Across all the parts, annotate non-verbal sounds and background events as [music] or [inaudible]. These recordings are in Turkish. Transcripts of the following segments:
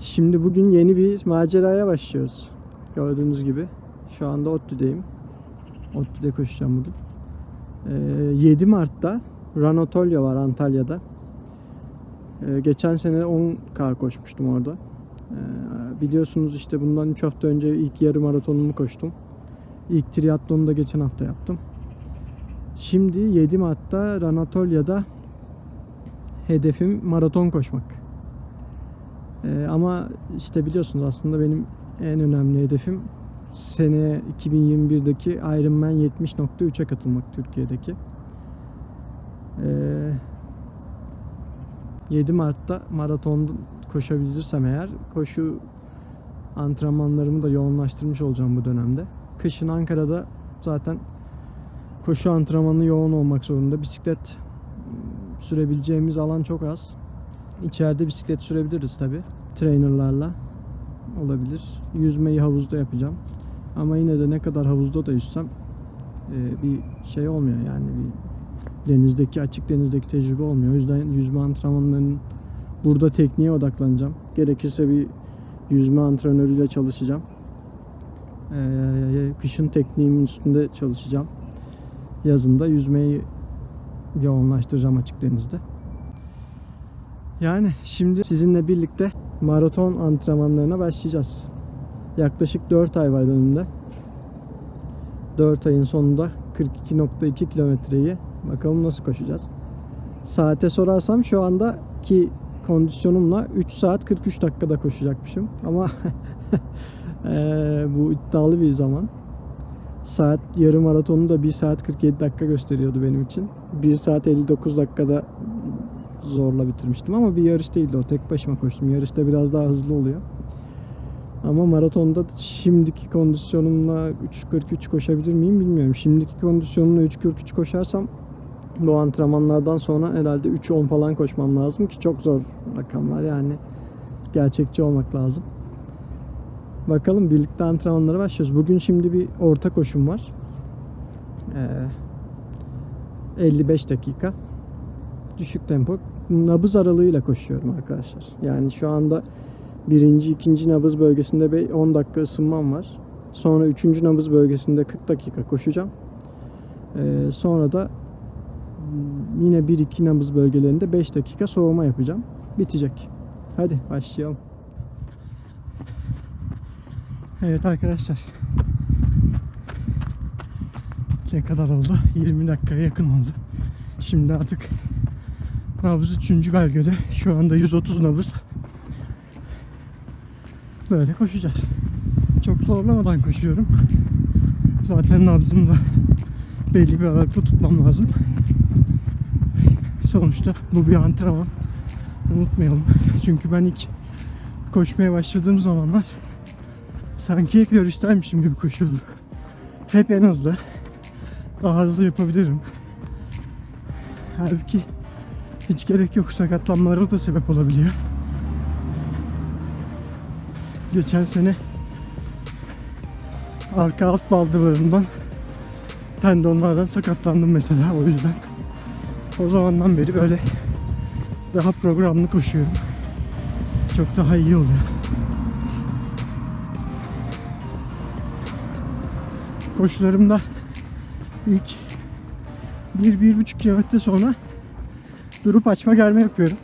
Şimdi bugün yeni bir maceraya başlıyoruz. Gördüğünüz gibi. Şu anda ODTÜ'deyim. ODTÜ'de koşacağım bugün. Ee, 7 Mart'ta Ranotolya var Antalya'da. Ee, geçen sene 10K koşmuştum orada. Ee, biliyorsunuz işte bundan 3 hafta önce ilk yarı maratonumu koştum. İlk triatlonu da geçen hafta yaptım. Şimdi 7 Mart'ta Ranatolya'da hedefim maraton koşmak. Ee, ama işte biliyorsunuz aslında benim en önemli hedefim sene 2021'deki Ironman 70.3'e katılmak Türkiye'deki. Ee, 7 Mart'ta maraton koşabilirsem eğer koşu antrenmanlarımı da yoğunlaştırmış olacağım bu dönemde. Kışın Ankara'da zaten koşu antrenmanı yoğun olmak zorunda. Bisiklet sürebileceğimiz alan çok az. İçeride bisiklet sürebiliriz tabi. Trainerlarla olabilir. Yüzmeyi havuzda yapacağım. Ama yine de ne kadar havuzda da yüzsem e, bir şey olmuyor yani bir denizdeki açık denizdeki tecrübe olmuyor. O yüzden yüzme antrenmanlarının burada tekniğe odaklanacağım. Gerekirse bir yüzme antrenörüyle çalışacağım. Ee, kışın tekniğimin üstünde çalışacağım. Yazında yüzmeyi yoğunlaştıracağım açık denizde. Yani şimdi sizinle birlikte maraton antrenmanlarına başlayacağız. Yaklaşık 4 ay var önümde. 4 ayın sonunda 42.2 kilometreyi bakalım nasıl koşacağız. Saate sorarsam şu andaki kondisyonumla 3 saat 43 dakikada koşacakmışım. Ama [laughs] bu iddialı bir zaman. Saat yarım maratonu da 1 saat 47 dakika gösteriyordu benim için. 1 saat 59 dakikada zorla bitirmiştim ama bir yarış değildi o. Tek başıma koştum. Yarışta biraz daha hızlı oluyor. Ama maratonda şimdiki kondisyonumla 3.43 koşabilir miyim bilmiyorum. Şimdiki kondisyonumla 3.43 koşarsam bu antrenmanlardan sonra herhalde 3.10 falan koşmam lazım ki çok zor rakamlar yani. Gerçekçi olmak lazım. Bakalım birlikte antrenmanlara başlıyoruz. Bugün şimdi bir orta koşum var. Ee, 55 dakika. Düşük tempo. Nabız aralığıyla koşuyorum arkadaşlar. Yani şu anda birinci, ikinci nabız bölgesinde bir 10 dakika ısınmam var. Sonra üçüncü nabız bölgesinde 40 dakika koşacağım. Ee, sonra da yine 1-2 nabız bölgelerinde 5 dakika soğuma yapacağım. Bitecek. Hadi başlayalım. Evet arkadaşlar. Ne kadar oldu? 20 dakikaya yakın oldu. Şimdi artık nabız 3. belgede. Şu anda 130 nabız. Böyle koşacağız. Çok zorlamadan koşuyorum. Zaten nabzımı da belli bir aralıkta tutmam lazım. Sonuçta bu bir antrenman. Unutmayalım. Çünkü ben ilk koşmaya başladığım zamanlar sanki hep yarıştaymışım gibi koşuyordum. Hep en hızlı. Daha hızlı yapabilirim. Halbuki hiç gerek yok. Sakatlanmalara da sebep olabiliyor. Geçen sene arka alt baldırlarımdan tendonlardan sakatlandım mesela o yüzden. O zamandan beri böyle daha programlı koşuyorum. Çok daha iyi oluyor. Koşularımda ilk 1-1,5 kilometre sonra durup açma germe yapıyorum.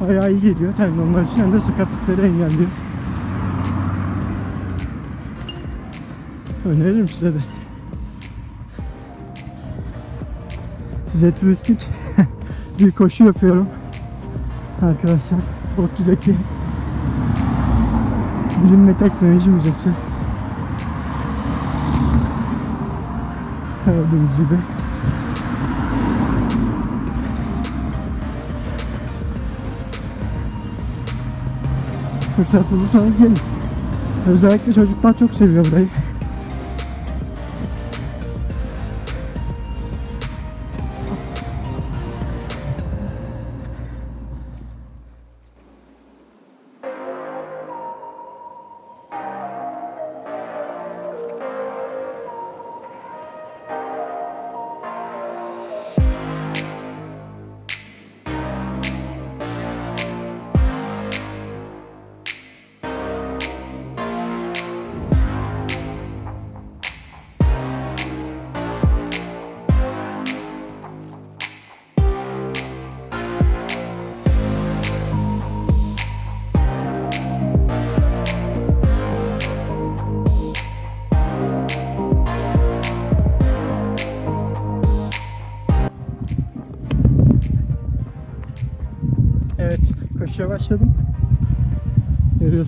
Bayağı iyi geliyor tendonlar için hem de sakatlıkları engelliyor. Öneririm size de. Size turistik [laughs] bir koşu yapıyorum. Arkadaşlar ODTÜ'deki Bilim ve Teknoloji Müzesi. Gördüğünüz gibi. Fırsat bulursanız gelin. Özellikle çocuklar çok seviyor burayı.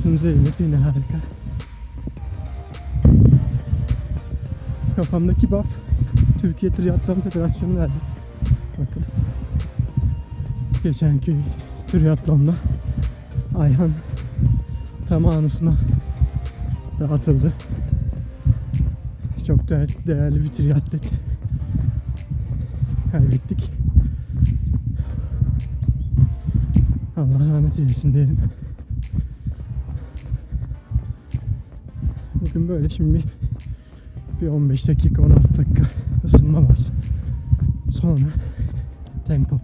Görüyorsunuz elimde yine harika. Kafamdaki buff Türkiye Triathlon Federasyonu verdi. Bakın. Geçenki triatlonda Ayhan tam anısına dağıtıldı. Çok değer, değerli bir triatlet. Kaybettik. Allah rahmet eylesin diyelim. Bugün böyle şimdi bir 15 dakika 16 dakika ısınma var. Sonra tempo.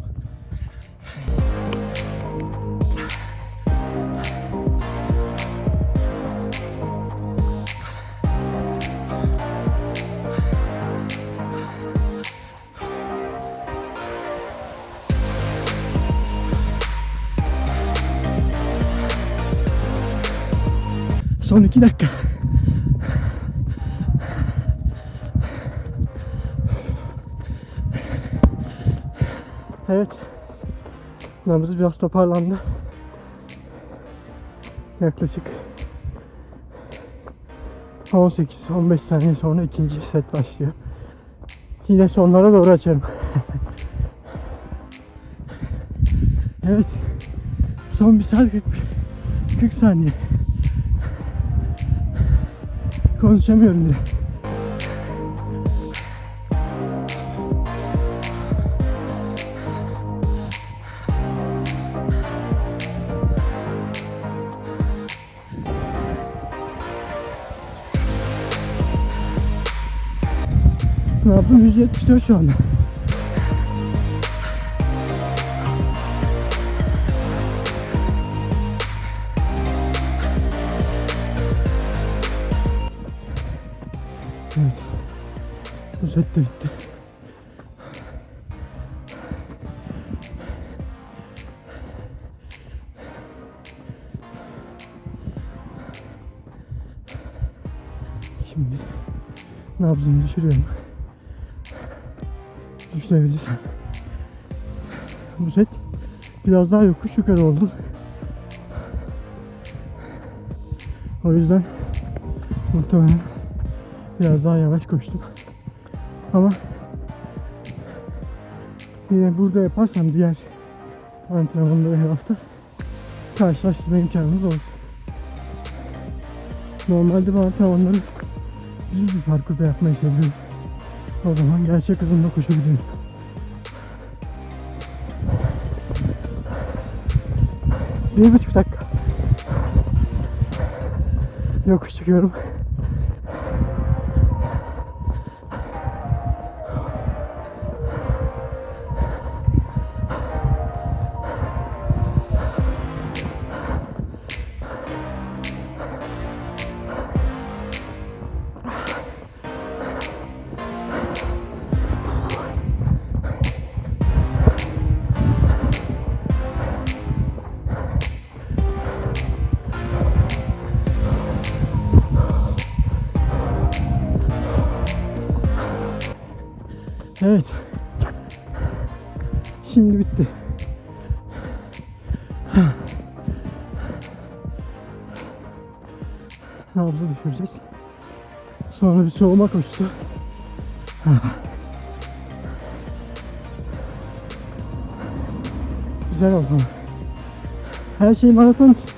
Son iki dakika. Evet. Nabız biraz toparlandı. Yaklaşık 18-15 saniye sonra ikinci set başlıyor. Yine sonlara doğru açarım. [laughs] evet. Son bir saat 40, 40 saniye. Konuşamıyorum bile. Ne yaptım? 174 şu anda. Şimdi nabzımı düşürüyorum. Düşürebilirsem. Bu set biraz daha yokuş yukarı oldu. O yüzden muhtemelen biraz daha yavaş koştum. Ama yine burada yaparsam diğer antrenmanda her hafta karşılaştırma imkanımız olur. Normalde bu antrenmanları bir parkurda yapmayı seviyorum. O zaman gerçek hızımla koşabilirim. Bir buçuk dakika. Yokuş çıkıyorum. Evet. Şimdi bitti. Nabzı düşüreceğiz. Sonra bir soğuma koşusu. Güzel oldu. Her şey maraton için.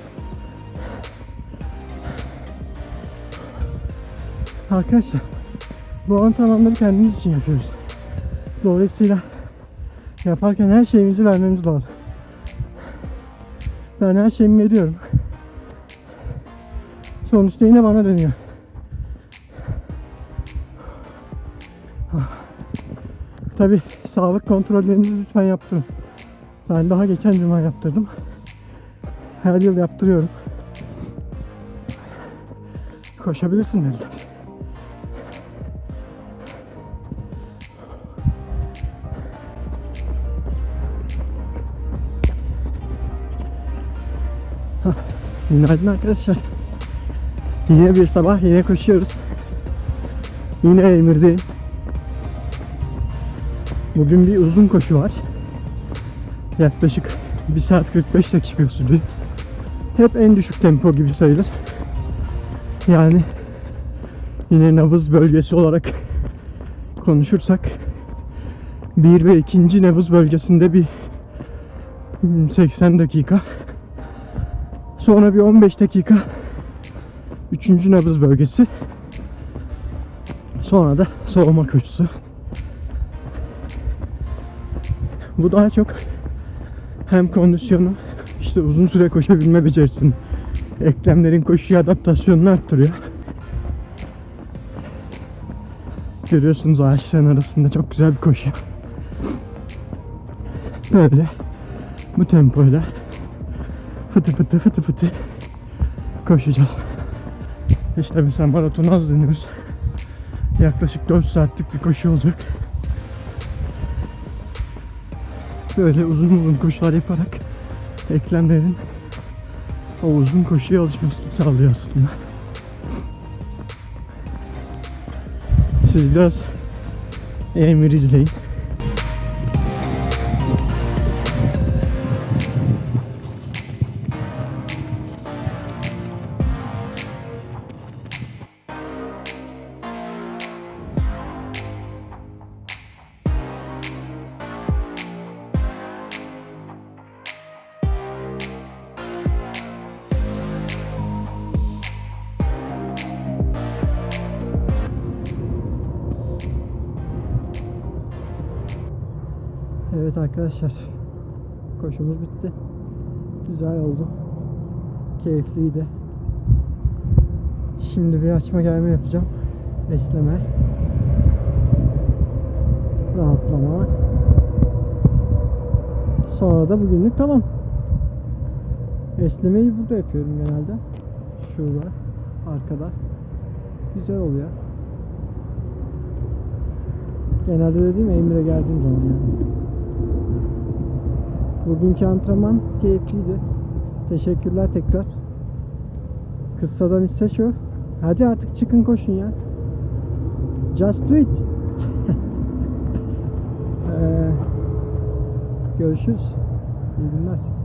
Arkadaşlar bu antrenmanları kendimiz için yapıyoruz. Dolayısıyla yaparken her şeyimizi vermemiz lazım. Ben her şeyimi veriyorum. Sonuçta yine bana dönüyor. Tabi sağlık kontrollerinizi lütfen yaptırın. Ben daha geçen cuma yaptırdım. Her yıl yaptırıyorum. Koşabilirsin dediler. Günaydın arkadaşlar. Yine bir sabah yine koşuyoruz. Yine Emir'deyim. Bugün bir uzun koşu var. Yaklaşık 1 saat 45 dakika sürüyor. Hep en düşük tempo gibi sayılır. Yani yine nabız bölgesi olarak konuşursak bir ve ikinci nabız bölgesinde bir 80 dakika sonra bir 15 dakika üçüncü nabız bölgesi. Sonra da soğuma koşusu bu daha çok hem kondisyonu işte uzun süre koşabilme becerisini eklemlerin koşuya adaptasyonunu arttırıyor. Görüyorsunuz ağaçların arasında çok güzel bir koşu. Böyle bu tempoyla fıtı fıtı fıtı fıtı koşacağız. İşte mesela maratonu az deniyoruz. Yaklaşık 4 saatlik bir koşu olacak. Böyle uzun uzun koşular yaparak eklemlerin o uzun koşuya alışmasını sağlıyor aslında. Siz biraz Emir izleyin. Evet arkadaşlar. Koşumuz bitti. Güzel oldu. Keyifliydi. Şimdi bir açma gelme yapacağım. Esneme. Rahatlama. Sonra da bugünlük tamam. Esnemeyi burada yapıyorum genelde. Şurada. Arkada. Güzel oluyor. Genelde dediğim Emir'e geldiğim zaman yani. Bugünkü antrenman keyifliydi. Teşekkürler tekrar. Kıssadan hisse şu. Hadi artık çıkın koşun ya. Just do it. [laughs] Ee, görüşürüz. İyi günler.